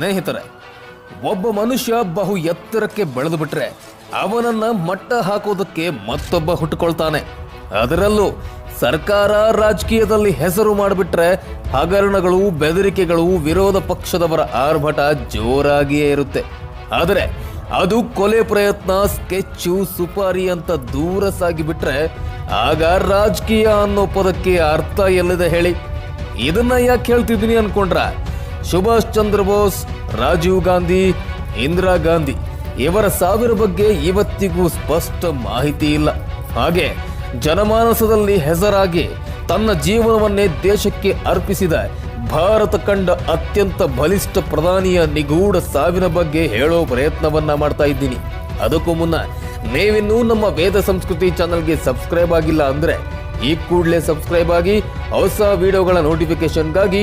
ಸ್ನೇಹಿತರೆ, ಒಬ್ಬ ಮನುಷ್ಯ ಬಹು ಎತ್ತರಕ್ಕೆ ಬೆಳೆದು ಬಿಟ್ರೆ ಅವನನ್ನ ಮಟ್ಟ ಹಾಕೋದಕ್ಕೆ ಮತ್ತೊಬ್ಬ ಹುಟ್ಟುಕೊಳ್ತಾನೆ. ಅದರಲ್ಲೂ ಸರ್ಕಾರ ರಾಜಕೀಯದಲ್ಲಿ ಹೆಸರು ಮಾಡಿಬಿಟ್ರೆ ಹಗರಣಗಳು, ಬೆದರಿಕೆಗಳು ವಿರೋಧ ಪಕ್ಷದವರ ಆರ್ಭಟ ಜೋರಾಗಿಯೇ ಇರುತ್ತೆ. ಆದರೆ ಅದು ಕೊಲೆ ಪ್ರಯತ್ನ, ಸ್ಕೆಚ್ಚು, ಸುಪಾರಿ ಅಂತ ದೂರ ಸಾಗಿಬಿಟ್ರೆ ಆಗ ರಾಜಕೀಯ ಅನ್ನೋ ಪದಕ್ಕೆ ಅರ್ಥ ಎಲ್ಲಿದೆ ಹೇಳಿ. ಇದನ್ನ ಯಾಕೆ ಹೇಳ್ತಿದ್ದೀನಿ ಅನ್ಕೊಂಡ್ರ? ಸುಭಾಷ್ ಚಂದ್ರ ಬೋಸ್, ರಾಜೀವ್ ಗಾಂಧಿ, ಇಂದಿರಾ ಗಾಂಧಿ ಇವರ ಸಾವಿರ ಬಗ್ಗೆ ಇವತ್ತಿಗೂ ಸ್ಪಷ್ಟ ಮಾಹಿತಿ ಇಲ್ಲ. ಹಾಗೆ ಜನಮಾನಸದಲ್ಲಿ ಹೆಸರಾಗಿ ತನ್ನ ಜೀವನವನ್ನೇ ದೇಶಕ್ಕೆ ಅರ್ಪಿಸಿದ ಭಾರತ ಕಂಡ ಅತ್ಯಂತ ಬಲಿಷ್ಠ ಪ್ರಧಾನಿಯ ನಿಗೂಢ ಸಾವಿನ ಬಗ್ಗೆ ಹೇಳೋ ಪ್ರಯತ್ನವನ್ನ ಮಾಡ್ತಾ ಇದ್ದೀನಿ. ಅದಕ್ಕೂ ಮುನ್ನ ನೀವಿನ್ನೂ ನಮ್ಮ ವೇದ ಸಂಸ್ಕೃತಿ ಚಾನಲ್ಗೆ ಸಬ್ಸ್ಕ್ರೈಬ್ ಆಗಿಲ್ಲ ಅಂದ್ರೆ ಈ ಕೂಡಲೇ ಸಬ್ಸ್ಕ್ರೈಬ್ ಆಗಿ ಹೊಸ ವಿಡಿಯೋಗಳ ನೋಟಿಫಿಕೇಶನ್ಗಾಗಿ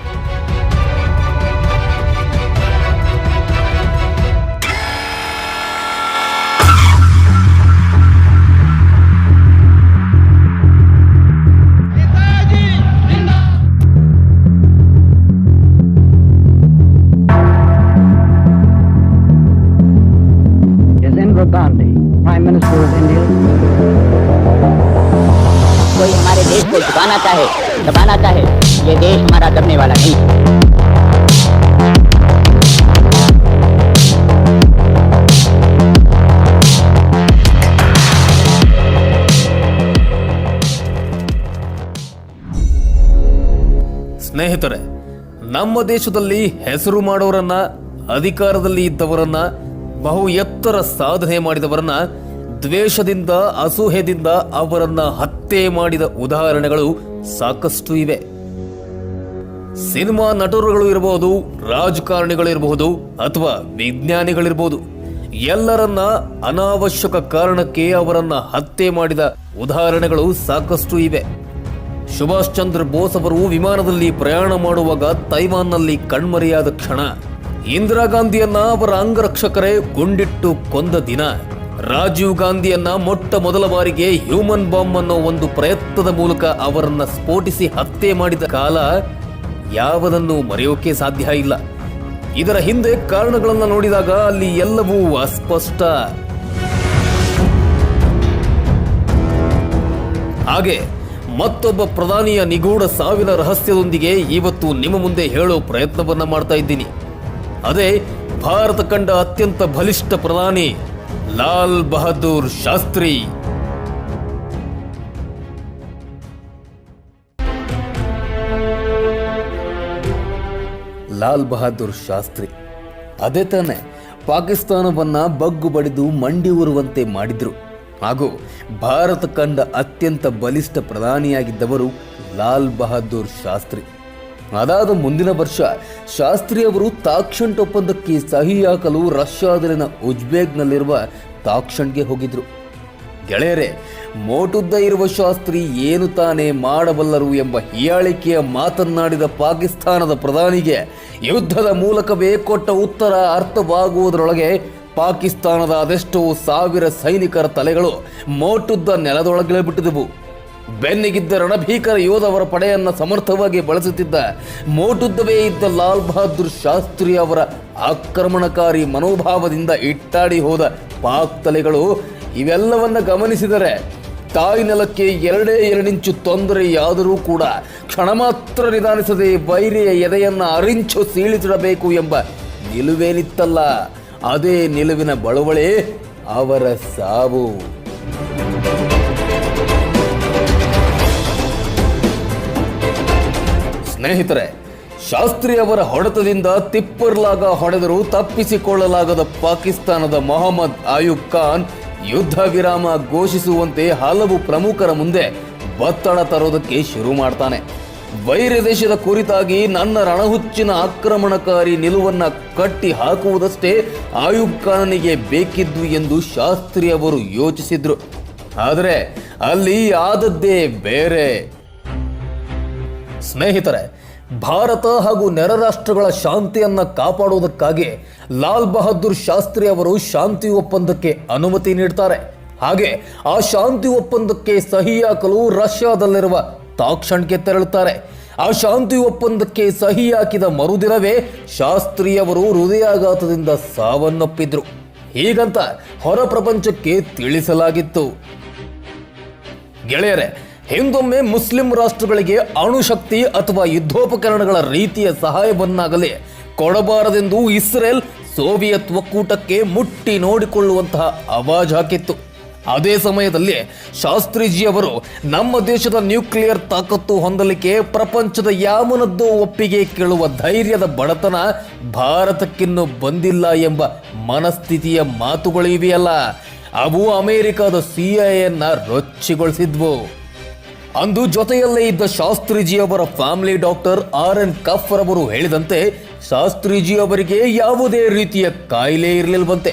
ये देश हमारा दबने वाला नहीं ಸ್ನೇಹಿತರೆ ನಮ್ಮ ದೇಶದಲ್ಲಿ ಹೆಸರು ಮಾಡೋರನ್ನ ಅಧಿಕಾರದಲ್ಲಿ ಇದ್ದವರನ್ನ ಬಹು ಎತ್ತರ ಸಾಧನೆ ಮಾಡಿದವರನ್ನ ದ್ವೇಷದಿಂದ ಅಸೂಹೆದಿಂದ ಅವರನ್ನ ಹತ್ಯೆ ಮಾಡಿದ ಉದಾಹರಣೆಗಳು ಸಾಕಷ್ಟು ಇವೆ ಸಿನಿಮಾ ನಟರುಗಳು ಇರಬಹುದು ರಾಜಕಾರಣಿಗಳಿರಬಹುದು ಅಥವಾ ವಿಜ್ಞಾನಿಗಳಿರಬಹುದು ಎಲ್ಲರನ್ನ ಅನಾವಶ್ಯಕ ಕಾರಣಕ್ಕೆ ಅವರನ್ನ ಹತ್ಯೆ ಮಾಡಿದ ಉದಾಹರಣೆಗಳು ಸಾಕಷ್ಟು ಇವೆ. ಸುಭಾಷ್ ಚಂದ್ರ ಬೋಸ್ ಅವರು ವಿಮಾನದಲ್ಲಿ ಪ್ರಯಾಣ ಮಾಡುವಾಗ ತೈವಾನ್ನಲ್ಲಿ ಕಣ್ಮರೆಯಾದ ಕ್ಷಣ. ಇಂದಿರಾ ಗಾಂಧಿಯನ್ನ ಅವರ ಅಂಗರಕ್ಷಕರೇ ಗುಂಡಿಟ್ಟು ಕೊಂದ ದಿನ. ರಾಜೀವ್ ಗಾಂಧಿಯನ್ನ ಮೊಟ್ಟ ಮೊದಲ ಬಾರಿಗೆ ಹ್ಯೂಮನ್ ಬಾಂಬ್ ಅನ್ನೋ ಒಂದು ಪ್ರಯತ್ನದ ಮೂಲಕ ಅವರನ್ನ ಸ್ಫೋಟಿಸಿ ಹತ್ಯೆ ಮಾಡಿದ ಕಾಲ ಯಾವುದನ್ನು ಮರೆಯೋಕೆ ಸಾಧ್ಯ ಇಲ್ಲ. ಇದರ ಹಿಂದೆ ಕಾರಣಗಳನ್ನು ನೋಡಿದಾಗ ಅಲ್ಲಿ ಎಲ್ಲವೂ ಅಸ್ಪಷ್ಟ. ಹಾಗೆ ಮತ್ತೊಬ್ಬ ಪ್ರಧಾನಿಯ ನಿಗೂಢ ಸಾವಿನ ರಹಸ್ಯದೊಂದಿಗೆ ಇವತ್ತು ನಿಮ್ಮ ಮುಂದೆ ಹೇಳೋ ಪ್ರಯತ್ನವನ್ನ ಮಾಡ್ತಾ ಇದ್ದೀನಿ. ಅದೇ ಭಾರತ ಕಂಡ ಅತ್ಯಂತ ಬಲಿಷ್ಠ ಪ್ರಧಾನಿ ಲಾಲ್ ಬಹದ್ದೂರ್ ಶಾಸ್ತ್ರಿ. ಲಾಲ್ ಬಹದ್ದೂರ್ ಶಾಸ್ತ್ರಿ. ಅದೇ ತಾನೇ ಪಾಕಿಸ್ತಾನವನ್ನ ಬಗ್ಗು ಬಡಿದು ಮಂಡಿ ಉರುವಂತೆ ಮಾಡಿದ್ರು. ಹಾಗೂ ಭಾರತ ಕಂಡ ಅತ್ಯಂತ ಬಲಿಷ್ಠ ಪ್ರಧಾನಿಯಾಗಿದ್ದವರು ಲಾಲ್ ಬಹದ್ದೂರ್ ಶಾಸ್ತ್ರಿ. ಅದಾದ ಮುಂದಿನ ವರ್ಷ ಶಾಸ್ತ್ರಿ ಅವರು ತಾಕ್ಷಂಟ್ ಒಪ್ಪಂದಕ್ಕೆ ಸಹಿ ಹಾಕಲು ರಷ್ಯಾದಲ್ಲಿನ ಉಜ್ಬೇಕ್ನಲ್ಲಿರುವ ತಾಕ್ಷಣ್ಗೆ ಹೋಗಿದ್ರು. ಗೆಳೆಯರೆ, ಮೋಟುದ್ದ ಇರುವ ಶಾಸ್ತ್ರಿ ಏನು ತಾನೇ ಮಾಡಬಲ್ಲರು ಎಂಬ ಹೀಯಾಳಿಕೆಯ ಮಾತನ್ನಾಡಿದ ಪಾಕಿಸ್ತಾನದ ಪ್ರಧಾನಿಗೆ ಯುದ್ಧದ ಮೂಲಕವೇ ಕೊಟ್ಟ ಉತ್ತರ ಅರ್ಥವಾಗುವುದರೊಳಗೆ ಪಾಕಿಸ್ತಾನದ ಅದೆಷ್ಟೋ ಸಾವಿರ ಸೈನಿಕರ ತಲೆಗಳು ಮೋಟುದ್ದ ನೆಲದೊಳಗಿಳಿಬಿಟ್ಟಿದವು. ಬೆನ್ನಿಗಿದ್ದ ರಣಭೀಕರ ಯೋಧವರ ಪಡೆಯನ್ನ ಸಮರ್ಥವಾಗಿ ಬಳಸುತ್ತಿದ್ದ ಮೋಟುದ್ದವೇ ಇದ್ದ ಲಾಲ್ ಬಹದ್ದೂರ್ ಶಾಸ್ತ್ರಿ ಅವರ ಆಕ್ರಮಣಕಾರಿ ಮನೋಭಾವದಿಂದ ಇಟ್ಟಾಡಿ ಹೋದ ಪಾಕ್ ತಲೆಗಳು ಇವೆಲ್ಲವನ್ನ ಗಮನಿಸಿದರೆ ತಾಯಿ ನೆಲಕ್ಕೆ ಎರಡೇ ಎರಡಿಂಚು ತೊಂದರೆಯಾದರೂ ಕೂಡ ಕ್ಷಣ ಮಾತ್ರ ನಿಧಾನಿಸದೆ ವೈರಿಯ ಎದೆಯನ್ನು ಅರಿಂಚು ಸೀಳಿಸಿಡಬೇಕು ಎಂಬ ನಿಲುವೇನಿತ್ತಲ್ಲ, ಅದೇ ನಿಲುವಿನ ಬಳುವಳೆ ಅವರ ಸಾವು. ಸ್ನೇಹಿತರೆ, ಶಾಸ್ತ್ರಿ ಅವರ ಹೊಡೆತದಿಂದ ತಿಪ್ಪರ್ಲಾಗ ಹೊಡೆದರೂ ತಪ್ಪಿಸಿಕೊಳ್ಳಲಾಗದ ಪಾಕಿಸ್ತಾನದ ಮೊಹಮ್ಮದ್ ಆಯುಬ್ ಖಾನ್ ಯುದ್ಧ ವಿರಾಮ ಘೋಷಿಸುವಂತೆ ಹಲವು ಪ್ರಮುಖರ ಮುಂದೆ ಒತ್ತಡ ತರೋದಕ್ಕೆ ಶುರು ಮಾಡ್ತಾನೆ. ವೈರದೇಶದ ದೇಶದ ಕುರಿತಾಗಿ ನನ್ನ ರಣಹುಚ್ಚಿನ ಆಕ್ರಮಣಕಾರಿ ನಿಲುವನ್ನ ಕಟ್ಟಿ ಹಾಕುವುದಷ್ಟೇ ಆಯುಬ್ ಖಾನನಿಗೆ ಬೇಕಿದ್ದು ಎಂದು ಶಾಸ್ತ್ರಿ ಅವರು ಯೋಚಿಸಿದ್ರು. ಆದರೆ ಅಲ್ಲಿ ಆದದ್ದೇ ಬೇರೆ. ಸ್ನೇಹಿತರೆ ಭಾರತ ಹಾಗೂ ನೆರೆ ರಾಷ್ಟ್ರಗಳ ಶಾಂತಿಯನ್ನು ಕಾಪಾಡುವುದಕ್ಕಾಗಿ ಲಾಲ್ ಬಹದ್ದೂರ್ ಶಾಸ್ತ್ರಿ ಅವರು ಶಾಂತಿ ಒಪ್ಪಂದಕ್ಕೆ ಅನುಮತಿ ನೀಡ್ತಾರೆ. ಹಾಗೆ ಆ ಶಾಂತಿ ಒಪ್ಪಂದಕ್ಕೆ ಸಹಿ ಹಾಕಲು ರಷ್ಯಾದಲ್ಲಿರುವ ತಾಕ್ಷಣಕ್ಕೆ ತೆರಳುತ್ತಾರೆ. ಆ ಶಾಂತಿ ಒಪ್ಪಂದಕ್ಕೆ ಸಹಿ ಹಾಕಿದ ಮರುದಿನವೇ ಶಾಸ್ತ್ರಿಯವರು ಹೃದಯಾಘಾತದಿಂದ ಸಾವನ್ನಪ್ಪಿದ್ರು. ಹೀಗಂತ ಹೊರ ಪ್ರಪಂಚಕ್ಕೆ ತಿಳಿಸಲಾಗಿತ್ತು. ಗೆಳೆಯರೆ ಹಿಂದೊಮ್ಮೆ ಮುಸ್ಲಿಂ ರಾಷ್ಟ್ರಗಳಿಗೆ ಅಣುಶಕ್ತಿ ಅಥವಾ ಯುದ್ಧೋಪಕರಣಗಳ ರೀತಿಯ ಸಹಾಯವನ್ನಾಗಲಿ ಕೊಡಬಾರದೆಂದು ಇಸ್ರೇಲ್ ಸೋವಿಯತ್ ಒಕ್ಕೂಟಕ್ಕೆ ಮುಟ್ಟಿ ನೋಡಿಕೊಳ್ಳುವಂತಹ ಅವಾಜ್ ಹಾಕಿತ್ತು. ಅದೇ ಸಮಯದಲ್ಲಿ ಶಾಸ್ತ್ರಿಜಿಯವರು ನಮ್ಮ ದೇಶದ ನ್ಯೂಕ್ಲಿಯರ್ ತಾಕತ್ತು ಹೊಂದಲಿಕ್ಕೆ ಪ್ರಪಂಚದ ಯಾವನದ್ದೂ ಒಪ್ಪಿಗೆ ಕೇಳುವ ಧೈರ್ಯದ ಬಡತನ ಭಾರತಕ್ಕಿನ್ನೂ ಬಂದಿಲ್ಲ ಎಂಬ ಮನಸ್ಥಿತಿಯ ಮಾತುಗಳಿವೆಯಲ್ಲ ಅವು ಅಮೆರಿಕದ ಸಿಐಎನ್ನ ರೊಚ್ಚಿಗೊಳಿಸಿದ್ವು. ಅಂದು ಜೊತೆಯಲ್ಲೇ ಇದ್ದ ಶಾಸ್ತ್ರಿಜಿ ಅವರ ಫ್ಯಾಮಿಲಿ ಡಾಕ್ಟರ್ ಆರ್ ಎನ್ ಕಫ್ ರವರು ಹೇಳಿದಂತೆ ಶಾಸ್ತ್ರಿಜಿ ಅವರಿಗೆ ಯಾವುದೇ ರೀತಿಯ ಕಾಯಿಲೆ ಇರಲಿಲ್ವಂತೆ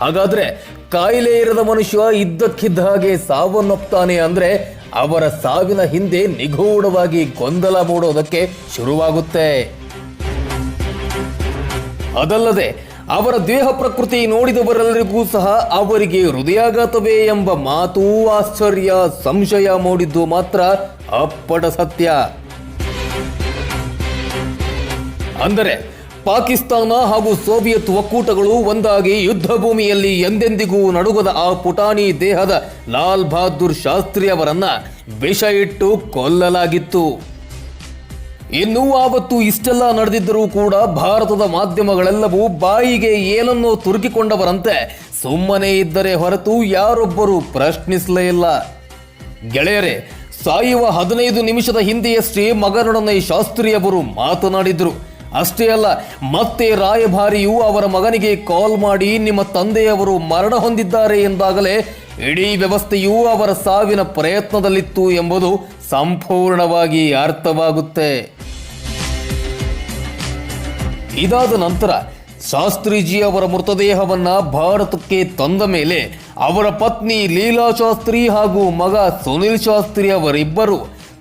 ಹಾಗಾದ್ರೆ ಕಾಯಿಲೆ ಇರದ ಮನುಷ್ಯ ಇದ್ದಕ್ಕಿದ್ದ ಹಾಗೆ ಸಾವನ್ನಪ್ತಾನೆ ಅಂದ್ರೆ ಅವರ ಸಾವಿನ ಹಿಂದೆ ನಿಗೂಢವಾಗಿ ಗೊಂದಲ ಮೂಡೋದಕ್ಕೆ ಶುರುವಾಗುತ್ತೆ. ಅದಲ್ಲದೆ ಅವರ ದೇಹ ಪ್ರಕೃತಿ ನೋಡಿದವರೆಲ್ಲರಿಗೂ ಸಹ ಅವರಿಗೆ ಹೃದಯಾಘಾತವೇ ಎಂಬ ಮಾತು ಆಶ್ಚರ್ಯ, ಸಂಶಯ ಮೂಡಿದ್ದು ಮಾತ್ರ ಅಪ್ಪಟ ಸತ್ಯ. ಅಂದರೆ, ಪಾಕಿಸ್ತಾನ ಹಾಗೂ ಸೋವಿಯತ್ ಒಕ್ಕೂಟಗಳು ಒಂದಾಗಿ ಯುದ್ಧ ಭೂಮಿಯಲ್ಲಿ ಎಂದೆಂದಿಗೂ ನಡುಗದ ಆ ಪುಟಾಣಿ ದೇಹದ ಲಾಲ್ ಬಹದ್ದೂರ್ ಶಾಸ್ತ್ರಿ ಅವರನ್ನ ವಿಷ ಇಟ್ಟು ಕೊಲ್ಲಲಾಗಿತ್ತು. ಇನ್ನು ಆವತ್ತು ಇಷ್ಟೆಲ್ಲ ನಡೆದಿದ್ದರೂ ಕೂಡ ಭಾರತದ ಮಾಧ್ಯಮಗಳೆಲ್ಲವೂ ಬಾಯಿಗೆ ಏನನ್ನೋ ತುರುಕಿಕೊಂಡವರಂತೆ ಸುಮ್ಮನೆ ಇದ್ದರೆ ಹೊರತು ಯಾರೊಬ್ಬರು ಪ್ರಶ್ನಿಸಲೇ ಇಲ್ಲ. ಗೆಳೆಯರೇ, ಸಾಯುವ ಹದಿನೈದು ನಿಮಿಷದ ಹಿಂದೆಯಷ್ಟೇ ಮಗನೊಡನೆ ಶಾಸ್ತ್ರಿಯವರು ಮಾತನಾಡಿದ್ರು. ಅಷ್ಟೇ ಅಲ್ಲ, ಮತ್ತೆ ರಾಯಭಾರಿಯು ಅವರ ಮಗನಿಗೆ ಕಾಲ್ ಮಾಡಿ ನಿಮ್ಮ ತಂದೆಯವರು ಮರಣ ಹೊಂದಿದ್ದಾರೆ ಎಂದಾಗಲೇ ಇಡೀ ವ್ಯವಸ್ಥೆಯು ಅವರ ಸಾವಿನ ಪ್ರಯತ್ನದಲ್ಲಿತ್ತು ಎಂಬುದು ಸಂಪೂರ್ಣವಾಗಿ ಅರ್ಥವಾಗುತ್ತೆ. ಇದಾದ ನಂತರ ಶಾಸ್ತ್ರೀಜಿ ಅವರ ಮೃತದೇಹವನ್ನು ಭಾರತಕ್ಕೆ ತಂದ ಮೇಲೆ ಅವರ ಪತ್ನಿ ಲೀಲಾ ಶಾಸ್ತ್ರಿ ಹಾಗೂ ಮಗ ಸುನಿಲ್ ಶಾಸ್ತ್ರಿ ಅವರಿಬ್ಬರು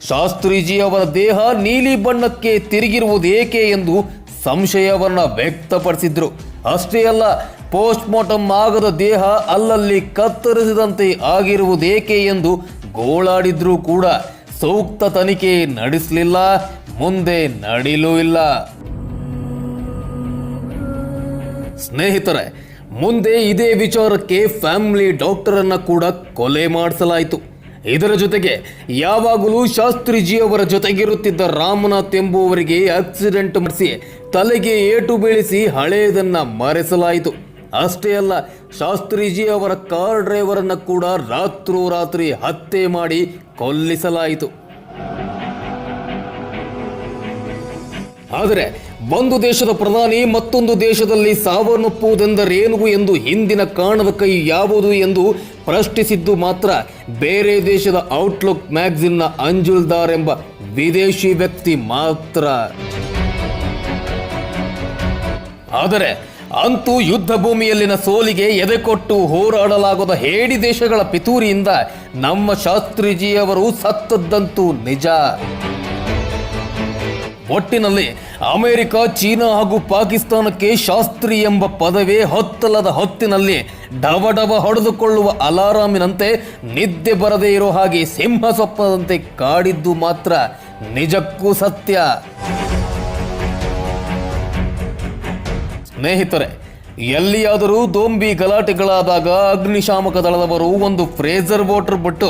ಶಾಸ್ತ್ರೀಜಿ ಅವರ ದೇಹ ನೀಲಿ ಬಣ್ಣಕ್ಕೆ ತಿರುಗಿರುವುದು ಏಕೆ ಎಂದು ಸಂಶಯವನ್ನು ವ್ಯಕ್ತಪಡಿಸಿದ್ರು. ಅಷ್ಟೇ ಅಲ್ಲ ಪೋಸ್ಟ್ ಮಾರ್ಟಮ್ ಆಗದ ದೇಹ ಅಲ್ಲಲ್ಲಿ ಕತ್ತರಿಸಿದಂತೆ ಆಗಿರುವುದೇಕೆ ಎಂದು ಗೋಳಾಡಿದ್ರೂ ಕೂಡ ಸೂಕ್ತ ತನಿಖೆ ನಡೆಸಲಿಲ್ಲ, ಮುಂದೆ ನಡೀಲೂ ಇಲ್ಲ. ಸ್ನೇಹಿತರೆ, ಮುಂದೆ ಇದೇ ವಿಚಾರಕ್ಕೆ ಫ್ಯಾಮಿಲಿ ಡಾಕ್ಟರನ್ನು ಕೂಡ ಕೊಲೆ ಮಾಡಿಸಲಾಯಿತು. ಇದರ ಜೊತೆಗೆ ಯಾವಾಗಲೂ ಶಾಸ್ತ್ರಿಜಿಯವರ ಜೊತೆಗಿರುತ್ತಿದ್ದ ರಾಮನಾಥ್ ಎಂಬುವವರಿಗೆ ಆಕ್ಸಿಡೆಂಟ್ ಮಾಡಿಸಿ ತಲೆಗೆ ಏಟು ಬೀಳಿಸಿ ಹಳೆಯದನ್ನ ಮರೆಸಲಾಯಿತು. ಅಷ್ಟೇ ಅಲ್ಲ ಶಾಸ್ತ್ರಿಜಿ ಅವರ ಕಾರ್ ಡ್ರೈವರನ್ನು ಕೂಡ ರಾತ್ರೋರಾತ್ರಿ ಹತ್ಯೆ ಮಾಡಿ ಕೊಲ್ಲಿಸಲಾಯಿತು. ಆದರೆ ಒಂದು ದೇಶದ ಪ್ರಧಾನಿ ಮತ್ತೊಂದು ದೇಶದಲ್ಲಿ ಸಾವನ್ನಪ್ಪುವುದೆಂದರೇನು ಎಂದು ಹಿಂದಿನ ಕಾಣದ ಕೈ ಯಾವುದು ಎಂದು ಪ್ರಶ್ನಿಸಿದ್ದು ಮಾತ್ರ ಬೇರೆ ದೇಶದ ಔಟ್ಲುಕ್ ಮ್ಯಾಗ್ಝಿನ್ನ ಅಂಜುಲ್ದಾರ್ ಎಂಬ ವಿದೇಶಿ ವ್ಯಕ್ತಿ ಮಾತ್ರ. ಆದರೆ ಅಂತೂ ಯುದ್ಧ ಭೂಮಿಯಲ್ಲಿನ ಸೋಲಿಗೆ ಎದೆಕೊಟ್ಟು ಹೋರಾಡಲಾಗದ ಹೇಡಿ ದೇಶಗಳ ಪಿತೂರಿಯಿಂದ ನಮ್ಮ ಶಾಸ್ತ್ರಿಜಿಯವರು ಸತ್ತದ್ದಂತೂ ನಿಜ. ಒಟ್ಟಿನಲ್ಲಿ ಅಮೆರಿಕ, ಚೀನಾ ಹಾಗೂ ಪಾಕಿಸ್ತಾನಕ್ಕೆ ಶಾಸ್ತ್ರಿ ಎಂಬ ಪದವೇ ಹೊತ್ತಲದ ಹೊತ್ತಿನಲ್ಲಿ ಡವ ಡವ ಹೊಡೆದುಕೊಳ್ಳುವ ಅಲಾರಾಮಿನಂತೆ ನಿದ್ದೆ ಬರದೇ ಇರೋ ಹಾಗೆ ಸಿಂಹ ಸ್ವಪ್ನದಂತೆ ಕಾಡಿದ್ದು ಮಾತ್ರ ನಿಜಕ್ಕೂ ಸತ್ಯ. ಸ್ನೇಹಿತರೆ, ಎಲ್ಲಿಯಾದರೂ ದೊಂಬಿ ಗಲಾಟೆಗಳಾದಾಗ ಅಗ್ನಿಶಾಮಕ ದಳದವರು ಒಂದು ಫ್ರೇಜರ್ ವಾಟರ್ ಬಿಟ್ಟು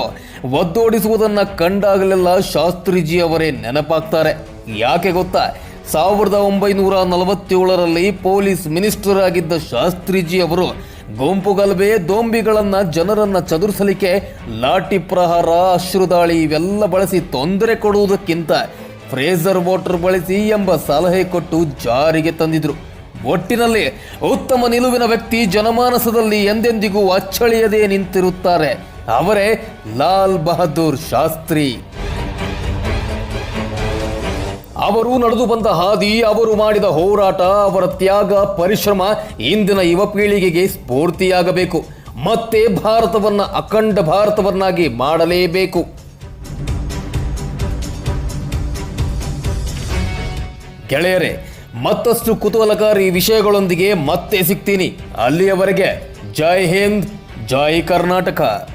ಒದ್ದೋಡಿಸುವುದನ್ನು ಕಂಡಾಗಲೆಲ್ಲ ಶಾಸ್ತ್ರಿಜಿ ಅವರೇ ನೆನಪಾಗ್ತಾರೆ. ಯಾಕೆ ಗೊತ್ತಾ? ಸಾವಿರದ ಒಂಬೈನೂರ ನಲವತ್ತೇಳರಲ್ಲಿ ಪೊಲೀಸ್ ಮಿನಿಸ್ಟರ್ ಆಗಿದ್ದ ಶಾಸ್ತ್ರಿಜಿ ಅವರು ಗುಂಪು ಗಲಭೆ, ದೊಂಬಿಗಳನ್ನ ಜನರನ್ನ ಚದುರಿಸಲಿಕ್ಕೆ ಲಾಠಿ ಪ್ರಹಾರ ಅಶ್ರುದಾಳಿ ಇವೆಲ್ಲ ಬಳಸಿ ತೊಂದರೆ ಕೊಡುವುದಕ್ಕಿಂತ ಫ್ರೇಜರ್ ವಾಟರ್ ಬಳಸಿ ಎಂಬ ಸಲಹೆ ಕೊಟ್ಟು ಜಾರಿಗೆ ತಂದಿದ್ರು. ಒಟ್ಟಿನಲ್ಲಿ ಉತ್ತಮ ನಿಲುವಿನ ವ್ಯಕ್ತಿ ಜನಮಾನಸದಲ್ಲಿ ಎಂದೆಂದಿಗೂ ಅಚ್ಚಳಿಯದೇ ನಿಂತಿರುತ್ತಾರೆ. ಅವರೇ ಲಾಲ್ ಬಹದ್ದೂರ್ ಶಾಸ್ತ್ರಿ. ಅವರು ನಡೆದು ಬಂದ ಹಾದಿ, ಅವರು ಮಾಡಿದ ಹೋರಾಟ, ಅವರ ತ್ಯಾಗ, ಪರಿಶ್ರಮ ಇಂದಿನ ಯುವ ಪೀಳಿಗೆಗೆ ಸ್ಫೂರ್ತಿಯಾಗಬೇಕು. ಮತ್ತೆ ಭಾರತವನ್ನ, ಅಖಂಡ ಭಾರತವನ್ನಾಗಿ ಮಾಡಲೇಬೇಕು. ಗೆಳೆಯರೇ, ಮತ್ತಷ್ಟು ಕುತೂಹಲಕಾರಿ ವಿಷಯಗಳೊಂದಿಗೆ ಮತ್ತೆ ಸಿಗ್ತೀನಿ. ಅಲ್ಲಿಯವರೆಗೆ ಜೈ ಹಿಂದ್, ಜೈ ಕರ್ನಾಟಕ.